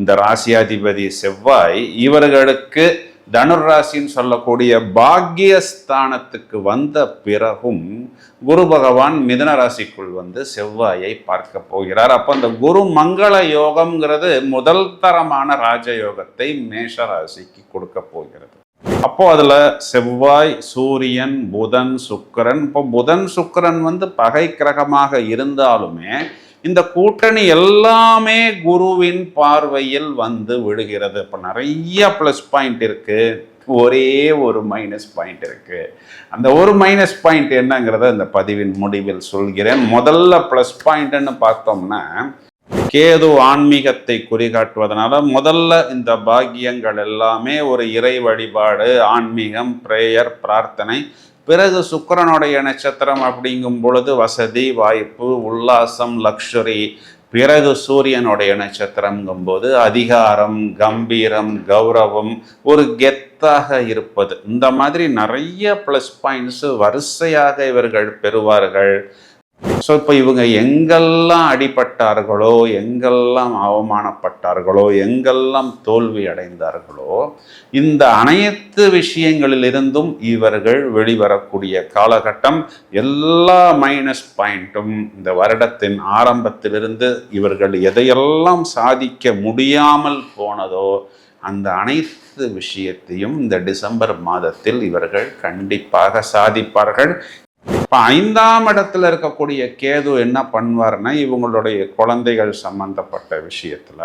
இந்த ராசியாதிபதி செவ்வாய் இவர்களுக்கு தனுர் ராசின்னு சொல்லக்கூடிய பாக்கியஸ்தானத்துக்கு வந்த பிறகும் குரு பகவான் மிதன ராசிக்குள் வந்து செவ்வாயை பார்க்க போகிறார். அப்போ அந்த குரு மங்கள யோகம்ங்கிறது முதல் தரமான ராஜயோகத்தை மேஷ ராசிக்கு கொடுக்க போகிறது. அப்போ அதில் செவ்வாய் சூரியன் புதன் சுக்கிரன். இப்போ புதன் சுக்கிரன் வந்து பகை கிரகமாக இருந்தாலுமே இந்த கூட்டணி எல்லாமே குருவின் பார்வையில் வந்து விடுகிறது. இப்போ நிறைய ப்ளஸ் பாயிண்ட் இருக்கு. ஒரே ஒரு மைனஸ் பாயிண்ட் இருக்கு. அந்த ஒரு மைனஸ் பாயிண்ட் என்னங்கிறத இந்த பதிவின் முடிவில் சொல்கிறேன். முதல்ல ப்ளஸ் பாயிண்ட்னு பார்த்தோம்னா கேது ஆன்மீகத்தை குறிகாட்டுவதனால முதல்ல இந்த பாக்கியங்கள் எல்லாமே ஒரு இறை வழிபாடு ஆன்மீகம் பிரேயர் பிரார்த்தனை பிறகு சுக்கிரனுடைய நட்சத்திரம் அப்படிங்கும் பொழுது வசதி வாய்ப்பு உல்லாசம் லக்ஷரி பிறகு சூரியனுடைய நட்சத்திரங்கும் போது அதிகாரம் கம்பீரம் கௌரவம் ஒரு கெத்தாக இருப்பது. இந்த மாதிரி நிறைய ப்ளஸ் பாயிண்ட்ஸ் வரிசையாக இவர்கள் பெறுவார்கள். ஸோ இப்போ இவங்க எங்கெல்லாம் அடிபட்டார்களோ எங்கெல்லாம் அவமானப்பட்டார்களோ எங்கெல்லாம் தோல்வி அடைந்தார்களோ இந்த அனைத்து விஷயங்களிலிருந்தும் இவர்கள் வெளிவரக்கூடிய காலகட்டம் எல்லா மைனஸ் பாயிண்ட்டும் இந்த வருடத்தின் ஆரம்பத்திலிருந்து இவர்கள் எதையெல்லாம் சாதிக்க முடியாமல் போனதோ அந்த அனைத்து விஷயத்தையும் இந்த டிசம்பர் மாதத்தில் இவர்கள் கண்டிப்பாக சாதிப்பார்கள். இப்போ ஐந்தாம் இடத்துல இருக்கக்கூடிய கேது என்ன பண்ணுவார்னா இவங்களுடைய குழந்தைகள் சம்பந்தப்பட்ட விஷயத்தில்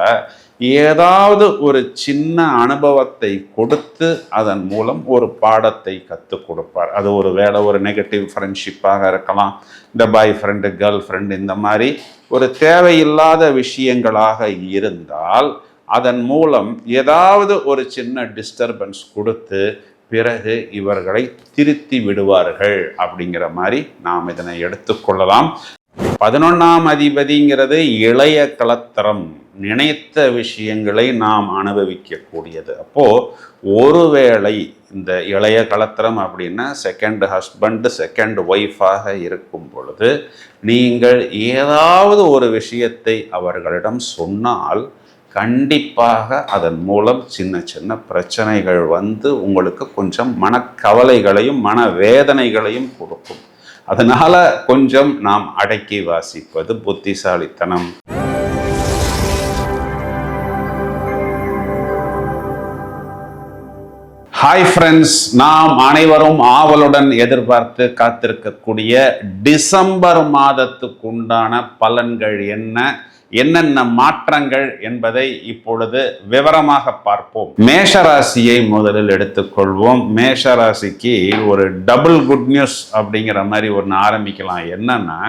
ஏதாவது ஒரு சின்ன அனுபவத்தை கொடுத்து அதன் மூலம் ஒரு பாடத்தை கற்றுக் கொடுப்பார். அது ஒரு வேலை ஒரு நெகட்டிவ் ஃப்ரெண்ட்ஷிப்பாக இருக்கலாம். இந்த பாய் ஃப்ரெண்டு கேர்ள் ஃப்ரெண்டு இந்த மாதிரி ஒரு தேவையில்லாத விஷயங்களாக இருந்தால் அதன் மூலம் ஏதாவது ஒரு சின்ன டிஸ்டர்பன்ஸ் கொடுத்து பிறகு இவர்களை திருத்தி விடுவார்கள் அப்படிங்கிற மாதிரி நாம் இதனை எடுத்துக்கொள்ளலாம். பதினொன்றாம் அதிபதிங்கிறது இளைய கலத்தரம். நினைத்த விஷயங்களை நாம் அனுபவிக்கக்கூடியது. அப்போது ஒருவேளை இந்த இளைய கலத்திரம் அப்படின்னா செகண்ட் ஹஸ்பண்ட் செகண்ட் ஒய்ஃபாக இருக்கும் பொழுது நீங்கள் ஏதாவது ஒரு விஷயத்தை அவர்களிடம் சொன்னால் கண்டிப்பாக அதன் மூலம் சின்ன சின்ன பிரச்சனைகள் வந்து உங்களுக்கு கொஞ்சம் மனக்கவலைகளையும் மன வேதனைகளையும் கொடுக்கும். அதனால கொஞ்சம் நாம் அடக்கி வாசிப்பது புத்திசாலித்தனம். ஹாய் ஃப்ரெண்ட்ஸ் நாம் அனைவரும் ஆவலுடன் எதிர்பார்த்து காத்திருக்கக்கூடிய டிசம்பர் மாதத்துக்குண்டான பலன்கள் என்ன என்னென்ன மாற்றங்கள் என்பதை இப்பொழுது விவரமாக பார்ப்போம். மேஷராசியை முதலில் எடுத்துக்கொள்வோம். மேஷராசிக்கு ஒரு டபுள் குட் நியூஸ் அப்படிங்கிற மாதிரி ஒன்று ஆரம்பிக்கலாம். என்னன்னா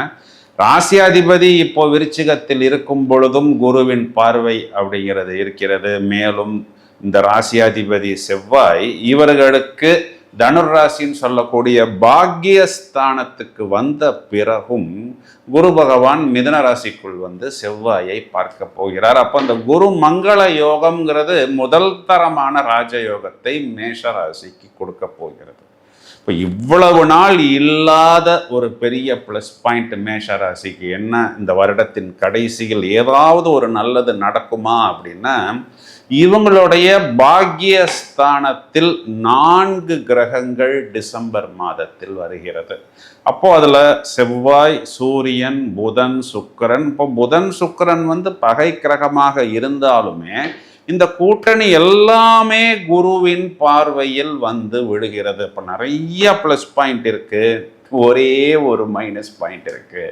ராசியாதிபதி இப்போ விருச்சிகத்தில் இருக்கும் பொழுதும் குருவின் பார்வை அப்படிங்கிறது இருக்கிறது. மேலும் இந்த ராசியாதிபதி செவ்வாய் இவர்களுக்கு தனுர் ராசின்னு சொல்லக்கூடிய பாக்கியஸ்தானத்துக்கு வந்த பிறகும் குரு பகவான் மிதன ராசிக்குள் வந்து செவ்வாயை பார்க்க போகிறார். அப்போ அந்த குரு மங்கள யோகம்ங்கிறது முதல் தரமான ராஜயோகத்தை மேஷ ராசிக்கு கொடுக்க போகிறது. இப்போ இவ்வளவு நாள் இல்லாத ஒரு பெரிய ப்ளஸ் பாயிண்ட் மேஷ ராசிக்கு என்ன இந்த வருடத்தின் கடைசியில் ஏதாவது ஒரு நல்லது நடக்குமா அப்படின்னா இவங்களுடைய பாக்கியஸ்தானத்தில் நான்கு கிரகங்கள் டிசம்பர் மாதத்தில் வருகிறது. அப்போ அதில் செவ்வாய் சூரியன் புதன் சுக்கிரன். இப்போ புதன் சுக்கரன் வந்து பகை கிரகமாக இருந்தாலுமே இந்த கூட்டணி எல்லாமே குருவின் பார்வையில் வந்து விழுகிறது இப்போ நிறைய ப்ளஸ் பாயிண்ட் இருக்கு. ஒரே ஒரு மைனஸ் பாயிண்ட் இருக்கு.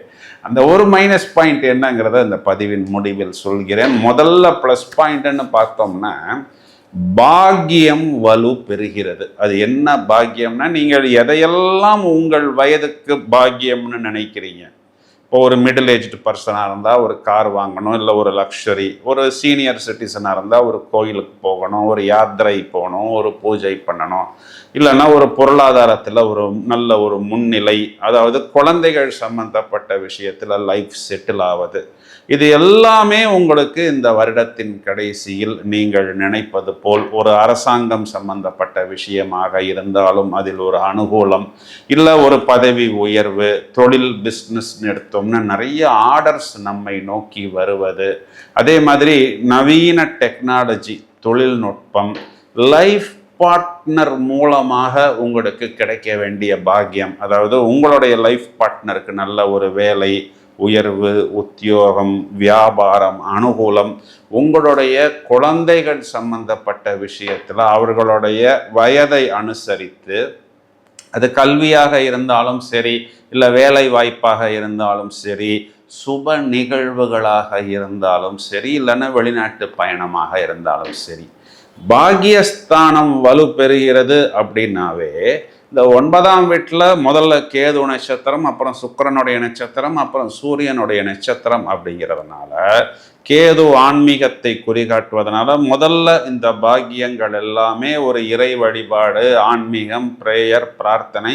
அந்த ஒரு மைனஸ் பாயிண்ட் என்னங்கிறத இந்த பதிவின் முடிவில் சொல்கிறேன். முதல்ல ப்ளஸ் பாயிண்ட்னு பார்த்தோம்னா பாக்கியம் வலு பெறுகிறது. அது என்ன பாக்கியம்னா நீங்கள் எதையெல்லாம் உங்கள் வயதுக்கு பாக்கியம்னு நினைக்கிறீங்க? இப்போ ஒரு மிடில் ஏஜ்டு பர்சனாக இருந்தால் ஒரு கார் வாங்கணும் இல்லை ஒரு லக்ஷரி ஒரு சீனியர் சிட்டிசனாக இருந்தால் ஒரு கோயிலுக்கு போகணும் ஒரு யாத்திரை போகணும் ஒரு பூஜை பண்ணணும். இல்லைன்னா ஒரு பொருளாதாரத்தில் ஒரு நல்ல ஒரு முன்னிலை அதாவது குழந்தைகள் சம்பந்தப்பட்ட விஷயத்தில் லைஃப் செட்டில் ஆவது. இது எல்லாமே உங்களுக்கு இந்த வருடத்தின் கடைசியில் நீங்கள் நினைப்பது போல் ஒரு அரசாங்கம் சம்பந்தப்பட்ட விஷயமாக இருந்தாலும் அதில் ஒரு அனுகூலம் இல்லை ஒரு பதவி உயர்வு தொழில் பிஸ்னஸ் எடுத்தோம் செஞ்சோம்னா நிறைய ஆர்டர்ஸ் நம்மை நோக்கி வருவது. அதே மாதிரி நவீன டெக்னாலஜி தொழில்நுட்பம் லைஃப் பார்ட்னர் மூலமாக உங்களுக்கு கிடைக்க வேண்டிய பாக்கியம். அதாவது உங்களுடைய லைஃப் பார்ட்னருக்கு நல்ல ஒரு வேலை உயர்வு உத்தியோகம் வியாபாரம் அனுகூலம் உங்களுடைய குழந்தைகள் சம்பந்தப்பட்ட விஷயத்தில் அவர்களுடைய வயதை அனுசரித்து அது கல்வியாக இருந்தாலும் சரி இல்லை வேலை வாய்ப்பாக இருந்தாலும் சரி சுப நிகழ்வுகளாக இருந்தாலும் சரி இல்லைன்னா வெளிநாட்டு பயணமாக இருந்தாலும் சரி. பாகியஸ்தானம் வலு பெறுகிறது அப்படின்னாவே இந்த ஒன்பதாம் வீட்டில் முதல்ல கேது நட்சத்திரம் அப்புறம் சுக்கரனுடைய நட்சத்திரம் அப்புறம் சூரியனுடைய நட்சத்திரம் அப்படிங்கிறதுனால கேது ஆன்மீகத்தை குறிகாட்டுவதனால முதல்ல இந்த பாக்கியங்கள் எல்லாமே ஒரு இறை வழிபாடு ஆன்மீகம் பிரேயர் பிரார்த்தனை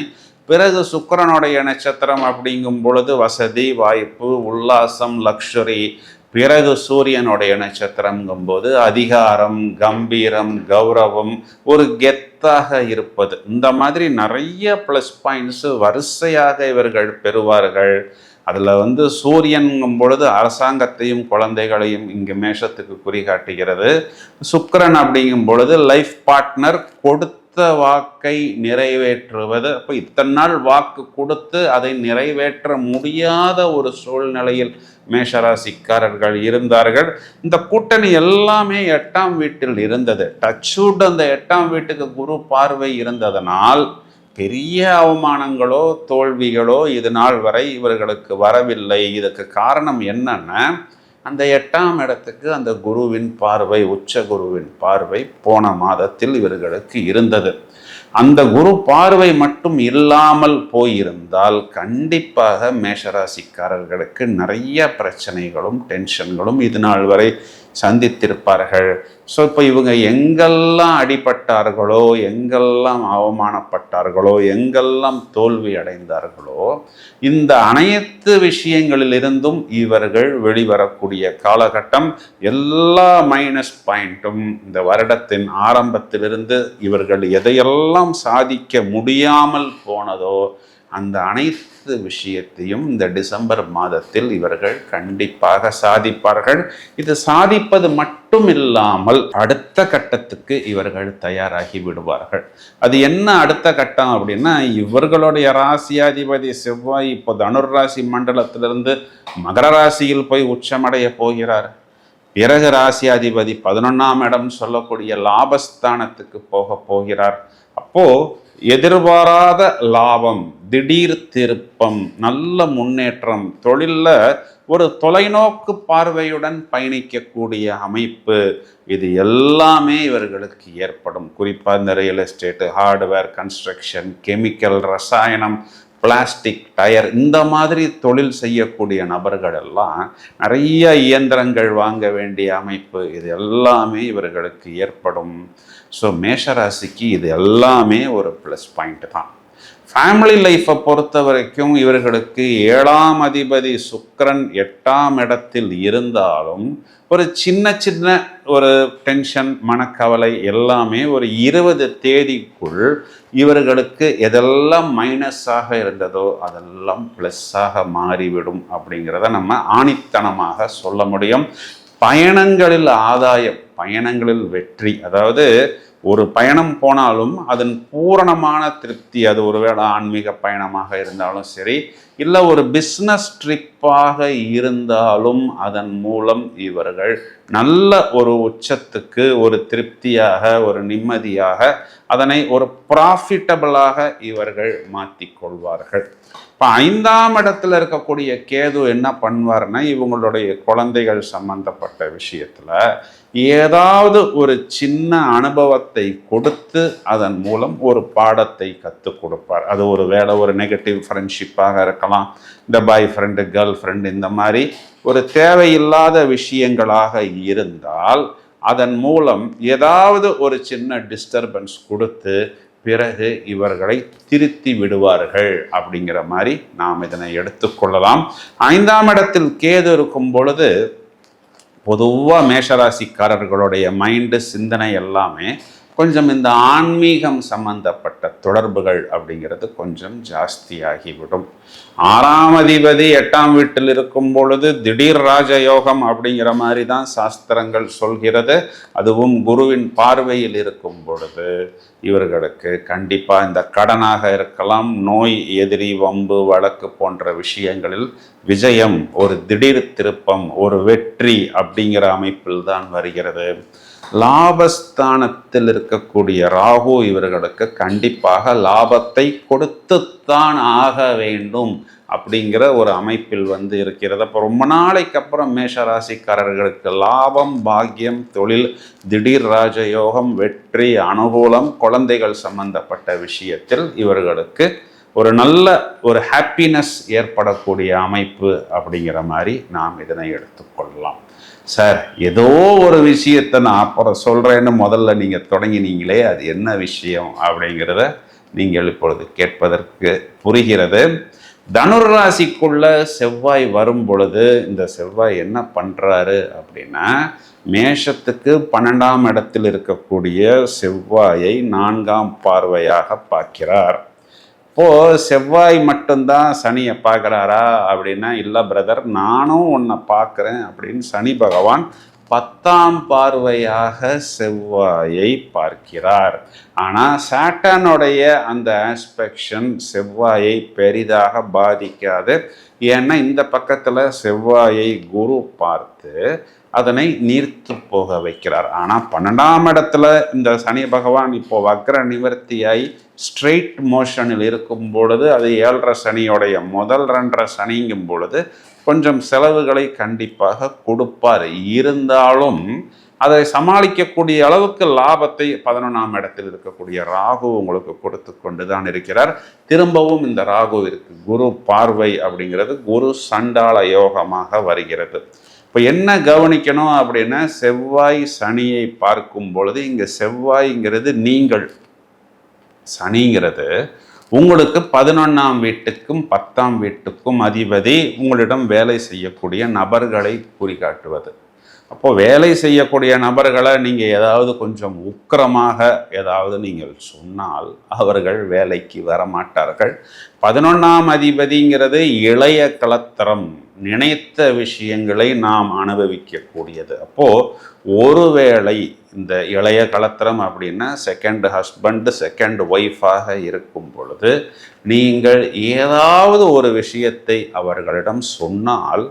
பிறகு சுக்கரனுடைய நட்சத்திரம் அப்படிங்கும் பொழுது வசதி வாய்ப்பு உல்லாசம் லக்ஷுரி பிறகு சூரியனுடைய நட்சத்திரங்கும் போது அதிகாரம் கம்பீரம் கௌரவம் ஒரு கெத்தாக இருப்பது. இந்த மாதிரி நிறைய ப்ளஸ் பாயிண்ட்ஸ் வரிசையாக இவர்கள் பெறுவார்கள். அதில் வந்து சூரியன்கும் பொழுது அரசாங்கத்தையும் குழந்தைகளையும் இங்கு மேஷத்துக்கு குறிகாட்டுகிறது. சுக்கரன் அப்படிங்கும் பொழுது லைஃப் பார்ட்னர் கொடுத்த வாக்கை நிறைவேற்றுவது அப்போ இத்தனை நாள் வாக்கு கொடுத்து அதை நிறைவேற்ற முடியாத ஒரு சூழ்நிலையில் மேஷராசிக்காரர்கள் இருந்தார்கள். இந்த கூட்டணி எல்லாமே எட்டாம் வீட்டில் இருந்தது. டச்சுட் அந்த எட்டாம் வீட்டுக்கு குரு பார்வை இருந்ததனால் பெரிய அவமானங்களோ தோல்விகளோ இது நாள் வரை இவர்களுக்கு வரவில்லை. இதுக்கு காரணம் என்னன்னா அந்த எட்டாம் இடத்துக்கு அந்த குருவின் பார்வை உச்ச குருவின் பார்வை போன மாதத்தில் இவர்களுக்கு இருந்தது. அந்த குரு பார்வை மட்டும் இல்லாமல் போயிருந்தால் கண்டிப்பாக மேஷராசிக்காரர்களுக்கு நிறைய பிரச்சனைகளும் டென்ஷன்களும் இது நாள் வரை சந்தித்திருப்பார்கள். ஸோ இப்போ இவங்க எங்கெல்லாம் அடிபட்டார்களோ எங்கெல்லாம் அவமானப்பட்டார்களோ எங்கெல்லாம் தோல்வி அடைந்தார்களோ இந்த அனைத்து விஷயங்களிலிருந்தும் இவர்கள் வெளிவரக்கூடிய காலகட்டம் எல்லா மைனஸ் பாயிண்ட்டும் இந்த வருடத்தின் ஆரம்பத்திலிருந்து இவர்கள் எதையெல்லாம் சாதிக்க முடியாமல் போனதோ அந்த அனைத்து விஷயத்தையும் இந்த டிசம்பர் மாதத்தில் இவர்கள் கண்டிப்பாக சாதிப்பார்கள். இது சாதிப்பது மட்டும் இல்லாமல் அடுத்த கட்டத்துக்கு இவர்கள் தயாராகி விடுவார்கள். அது என்ன அடுத்த கட்டம் அப்படின்னா இவர்களுடைய ராசியாதிபதி செவ்வாய் இப்போ தனுர் ராசி மண்டலத்திலிருந்து மகர ராசியில் போய் உச்சமடைய போகிறார். பிறகு ராசியாதிபதி பதினொன்னாம் இடம் சொல்லக்கூடிய லாபஸ்தானத்துக்கு போக போகிறார். அப்போ எதிர்பாராத லாபம் திடீர் திருப்பம் நல்ல முன்னேற்றம் தொழிலில் ஒரு தொலைநோக்கு பார்வையுடன் பயணிக்கக்கூடிய அமைப்பு. இது எல்லாமே இவர்களுக்கு ஏற்படும். குறிப்பாக இந்த real estate hardware construction chemical ரசாயனம் பிளாஸ்டிக் டயர் இந்த மாதிரி தொழில் செய்யக்கூடிய நபர்கள் எல்லாம் நிறைய இயந்திரங்கள் வாங்க வேண்டிய அமைப்பு இது எல்லாமே இவர்களுக்கு ஏற்படும். ஸோ மேஷராசிக்கு இது எல்லாமே ஒரு ப்ளஸ் பாயிண்ட் தான். ஃபேமிலி லைஃப்பை பொறுத்த வரைக்கும் இவர்களுக்கு ஏழாம் அதிபதி சுக்ரன் எட்டாம் இடத்தில் இருந்தாலும் ஒரு சின்ன சின்ன ஒரு டென்ஷன் மனக்கவலை எல்லாமே ஒரு இருபது தேதிக்குள் இவர்களுக்கு எதெல்லாம் மைனஸாக இருந்ததோ அதெல்லாம் ப்ளஸ்ஸாக மாறிவிடும் அப்படிங்கிறத நம்ம ஆணித்தனமாக சொல்ல முடியும். பயணங்களில் ஆதாயம் பயணங்களில் வெற்றி. அதாவது ஒரு பயணம் போனாலும் அதன் பூரணமான திருப்தி அது ஒருவேளை ஆன்மீக பயணமாக இருந்தாலும் சரி இல்லை ஒரு பிஸ்னஸ் ட்ரிப்பாக இருந்தாலும் அதன் மூலம் இவர்கள் நல்ல ஒரு உச்சத்துக்கு ஒரு திருப்தியாக ஒரு நிம்மதியாக அதனை ஒரு ப்ராஃபிட்டபிளாக இவர்கள் மாற்றிக்கொள்வார்கள் இப்போ ஐந்தாம் இடத்துல இருக்கக்கூடிய கேது என்ன பண்ணுவார்னா இவங்களுடைய குழந்தைகள் சம்பந்தப்பட்ட விஷயத்தில் ஏதாவது ஒரு சின்ன அனுபவத்தை கொடுத்து அதன் மூலம் ஒரு பாடத்தை கற்றுக் கொடுப்பார். அது ஒரு வேலை ஒரு நெகட்டிவ் ஃப்ரெண்ட்ஷிப்பாக இருக்கலாம். இந்த பாய் ஃப்ரெண்டு கேர்ள் ஃப்ரெண்டு இந்த மாதிரி ஒரு தேவையில்லாத விஷயங்களாக இருந்தால் அதன் மூலம் ஏதாவது ஒரு சின்ன டிஸ்டர்பன்ஸ் கொடுத்து பிறகு இவர்களை திருத்தி விடுவார்கள் அப்படிங்கிற மாதிரி நாம் இதனை எடுத்துக்கொள்ளலாம் ஐந்தாம் இடத்தில் கேது இருக்கும் பொழுது பொதுவாக மேஷராசிக்காரர்களுடைய மைண்டு சிந்தனை எல்லாமே கொஞ்சம் இந்த ஆன்மீகம் சம்பந்தப்பட்ட தொடர்புகள் அப்படிங்கிறது கொஞ்சம் ஜாஸ்தியாகிவிடும். ஆறாம் அதிபதி எட்டாம் வீட்டில் இருக்கும் பொழுது திடீர் ராஜயோகம் அப்படிங்கிற மாதிரி தான் சாஸ்திரங்கள் சொல்கிறது. அதுவும் குருவின் பார்வையில் இருக்கும் பொழுது இவர்களுக்கு கண்டிப்பாக இந்த கடனாக இருக்கலாம். நோய் எதிரி வம்பு வழக்கு போன்ற விஷயங்களில் விஜயம் ஒரு திடீர் திருப்பம் ஒரு வெற்றி அப்படிங்கிற அமைப்பில் தான் வருகிறது. லாபஸ்தானத்தில் இருக்கக்கூடிய ராகு இவர்களுக்கு கண்டிப்பாக லாபத்தை கொடுத்துத்தான் ஆக வேண்டும் அப்படிங்கிற ஒரு அமைப்பில் வந்து இருக்கிறது. அப்போ ரொம்ப நாளைக்கு அப்புறம் மேஷராசிக்காரர்களுக்கு லாபம் பாக்கியம் தொழில் திடீர் ராஜயோகம் வெற்றி அனுகூலம் குழந்தைகள் சம்பந்தப்பட்ட விஷயத்தில் இவர்களுக்கு ஒரு நல்ல ஒரு ஹாப்பினஸ் ஏற்படக்கூடிய அமைப்பு அப்படிங்கிற மாதிரி நாம் இதனை எடுத்துக்கொள்ளலாம் சார் ஏதோ ஒரு விஷயத்தை நான் அப்புறம் சொல்கிறேன்னு முதல்ல நீங்கள் தொடங்கினீங்களே அது என்ன விஷயம் அப்படிங்கிறத நீங்கள் இப்பொழுது கேட்பதற்கு புரிகிறது. தனுராசிக்குள்ள செவ்வாய் வரும் பொழுது இந்த செவ்வாய் என்ன பண்ணுறாரு அப்படின்னா மேஷத்துக்கு பன்னெண்டாம் இடத்தில் இருக்கக்கூடிய செவ்வாயை நான்காம் பார்வையாக பார்க்கிறார். அப்போது செவ்வாய் மட்டும்தான் சனியை பார்க்குறாரா அப்படின்னா இல்லை பிரதர் நானும் உன்னை பார்க்குறேன் அப்படின்னு சனி பகவான் பத்தாம் பார்வையாக செவ்வாயை பார்க்கிறார். ஆனால் சாட்டனுடைய அந்த ஆஸ்பெக்ஷன் செவ்வாயை பெரிதாக பாதிக்காது. ஏன்னா இந்த பக்கத்தில் செவ்வாயை குரு பார்த்து அதனை நீர்த்து போக வைக்கிறார். ஆனால் பன்னெண்டாம் இடத்துல இந்த சனி பகவான் இப்போ வக்ர நிவர்த்தியாய் ஸ்ட்ரெயிட் மோஷனில் இருக்கும் பொழுது அது ஏழரை சனியோடைய முதல் ரெண்டரை சனிங்கும் பொழுது கொஞ்சம் செலவுகளை கண்டிப்பாக கொடுப்பார். இருந்தாலும் அதை சமாளிக்கக்கூடிய அளவுக்கு லாபத்தை பதினொன்றாம் இடத்தில் இருக்கக்கூடிய ராகு உங்களுக்கு கொடுத்து கொண்டு தான் இருக்கிறார். திரும்பவும் இந்த ராகுவிற்கு குரு பார்வை அப்படிங்கிறது குரு சண்டாள யோகமாக வருகிறது. இப்போ என்ன கவனிக்கணும் அப்படின்னா செவ்வாய் சனியை பார்க்கும் பொழுது இங்கே செவ்வாய்ங்கிறது நீங்கள். சனிங்கிறது உங்களுக்கு பதினொன்றாம் வீட்டுக்கும் பத்தாம் வீட்டுக்கும் அதிபதி உங்களிடம் வேலை செய்யக்கூடிய நபர்களை குறிகாட்டுவது. அப்போது வேலை செய்யக்கூடிய நபர்களை நீங்கள் ஏதாவது கொஞ்சம் உக்கிரமாக ஏதாவது நீங்கள் சொன்னால் அவர்கள் வேலைக்கு வரமாட்டார்கள். பதினொன்றாம் அதிபதிங்கிறது இளைய கலத்தரம். நினைத்த விஷயங்களை நாம் அனுபவிக்கக்கூடியது. அப்போது ஒருவேளை இந்த இளைய கலத்திரம் அப்படின்னா செகண்ட் ஹஸ்பண்ட் செகண்ட் ஒய்ஃபாக இருக்கும் பொழுது நீங்கள் ஏதாவது ஒரு விஷயத்தை அவர்களிடம் சொன்னால்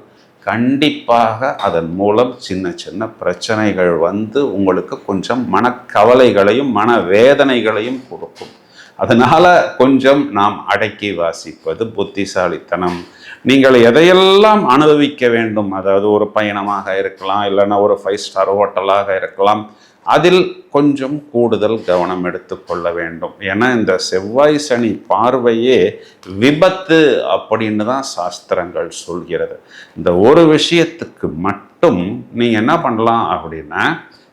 கண்டிப்பாக அதன் மூலம் சின்ன சின்ன பிரச்சனைகள் வந்து உங்களுக்கு கொஞ்சம் மனக்கவலைகளையும் மன வேதனைகளையும் கொடுக்கும். அதனால் கொஞ்சம் நாம் அடக்கி வாசிப்பது புத்திசாலித்தனம். நீங்கள் எதையெல்லாம் அனுபவிக்க வேண்டும்? அதாவது ஒரு பயணமாக இருக்கலாம் இல்லைன்னா ஒரு ஃபைவ் ஸ்டார் ஹோட்டலாக இருக்கலாம் அதில் கொஞ்சம் கூடுதல் கவனம் எடுத்துக்கொள்ள வேண்டும். ஏன்னா இந்த செவ்வாய் சனி பார்வையே விபத்து அப்படின்னு தான் சாஸ்திரங்கள் சொல்கிறது. இந்த ஒரு விஷயத்துக்கு மட்டும் நீங்கள் என்ன பண்ணலாம் அப்படின்னா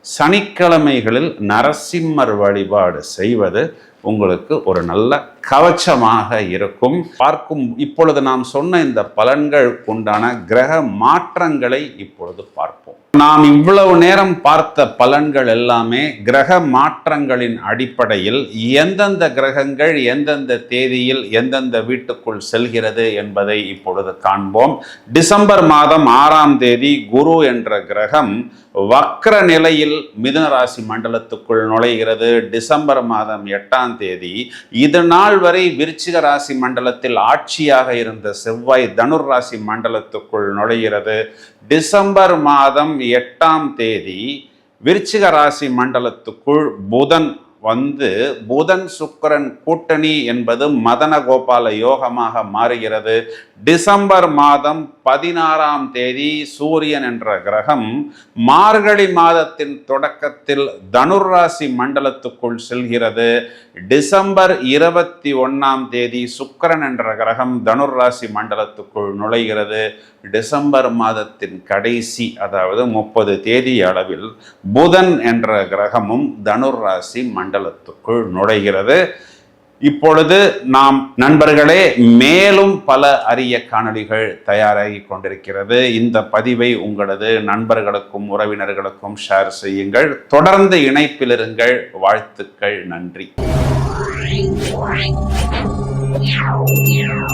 சனிக்கிழமைகளில் நரசிம்மர் வழிபாடு செய்வது உங்களுக்கு ஒரு நல்ல கவச்சமாக இருக்கும். பார்க்கும் இப்பொழுது நாம் சொன்ன இந்த பலன்கள் உண்டான கிரக மாற்றங்களை இப்பொழுது பார்ப்போம். நாம் இவ்வளவு நேரம் பார்த்த பலன்கள் எல்லாமே கிரக மாற்றங்களின் அடிப்படையில் எந்தெந்த கிரகங்கள் எந்தெந்த தேதியில் எந்தெந்த வீட்டுக்குள் செல்கிறது என்பதை இப்பொழுது காண்போம். டிசம்பர் மாதம் ஆறாம் தேதி குரு என்ற கிரகம் வக்ர நிலையில் மிதுன ராசி மண்டலத்துக்குள் நுழைகிறது. டிசம்பர் மாதம் எட்டாம் தேதி. இதனால் நாள் வரை விருச்சிக ராசி மண்டலத்தில் ஆட்சியாக இருந்த செவ்வாய் தனுர் ராசி மண்டலத்துக்குள் நுழைகிறது. டிசம்பர் மாதம் எட்டாம் தேதி விருச்சிக ராசி மண்டலத்துக்குள் புதன் வந்து புதன் சுக்கரன் கூட்டணி என்பது மதன கோபால யோகமாக மாறுகிறது. டிசம்பர் மாதம் பதினாறாம் தேதி சூரியன் என்ற கிரகம் மார்கழி மாதத்தின் தொடக்கத்தில் தனுர்ராசி மண்டலத்துக்குள் செல்கிறது. டிசம்பர் இருபத்தி ஒன்றாம் தேதி சுக்கரன் என்ற கிரகம் தனுர்ராசி மண்டலத்துக்குள் நுழைகிறது. டிசம்பர் மாதத்தின் கடைசி அதாவது முப்பது தேதி அளவில் புதன் என்ற கிரகமும் தனுர்ராசி மண்டல மண்டலத்துக்குள் நுழைகிறது. இப்பொழுது நாம் நண்பர்களே மேலும் பல அரிய காணொளிகள் தயாராகி கொண்டிருக்கிறது. இந்த பதிவை உங்களது நண்பர்களுக்கும் உறவினர்களுக்கும் ஷேர் செய்யுங்கள். தொடர்ந்து இணைப்பில் இருங்கள். வாழ்த்துக்கள். நன்றி.